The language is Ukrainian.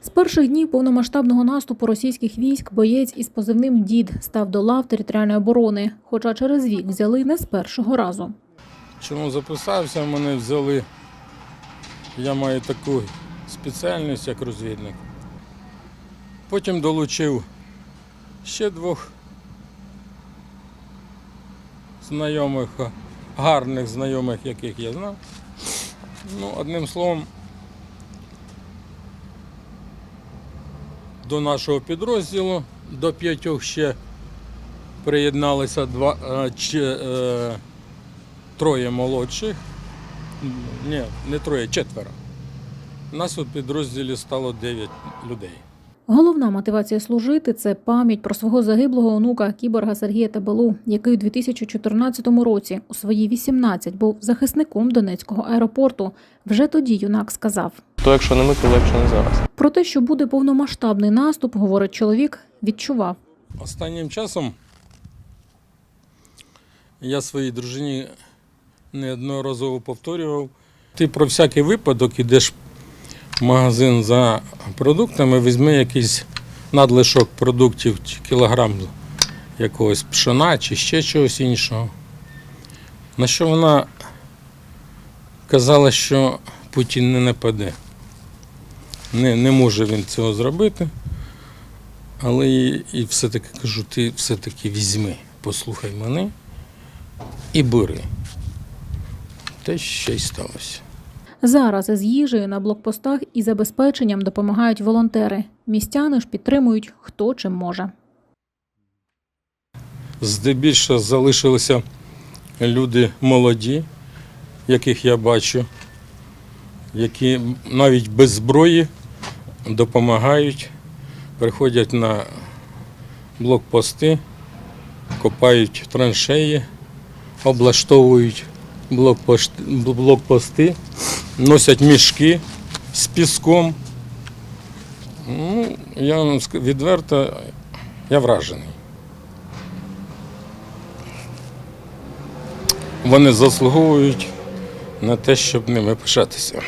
З перших днів повномасштабного наступу російських військ боєць із позивним Дід став до лав територіальної оборони, хоча через вік взяли не з першого разу. Чому записався, мене взяли. Я маю таку спеціальність, як розвідник. Потім долучив ще двох знайомих, гарних знайомих, яких я знав. Ну, одним словом, до нашого підрозділу до п'ятьох ще приєдналися два, е, чи, е, троє молодших. Ні, не троє, четверо. У Нас у підрозділі стало 9 людей. Головна мотивація служити це пам'ять про свого загиблого онука кіборга Сергія Табалу, який у 2014 році у свої 18 був захисником Донецького аеропорту. Вже тоді юнак сказав. То якщо не ми, то легше не зараз. Про те, що буде повномасштабний наступ, говорить чоловік, відчував. Останнім часом я своїй дружині неодноразово повторював. Ти про всякий випадок ідеш магазин за продуктами, візьми якийсь надлишок продуктів кілограм якогось пшона чи ще чогось іншого. На що вона казала, що Путін не нападе. Не, не може він цього зробити. Але і, і все-таки кажу, ти все-таки візьми, послухай мене і бери. Те ще й сталося. Зараз із їжею на блокпостах і забезпеченням допомагають волонтери. Містяни ж підтримують хто чим може. Здебільшого залишилися люди молоді, яких я бачу, які навіть без зброї допомагають, приходять на блокпости, копають траншеї, облаштовують блокпости, носять мішки з піском. Ну, я вам відверто, я вражений. Вони заслуговують на те, щоб ними пишатися.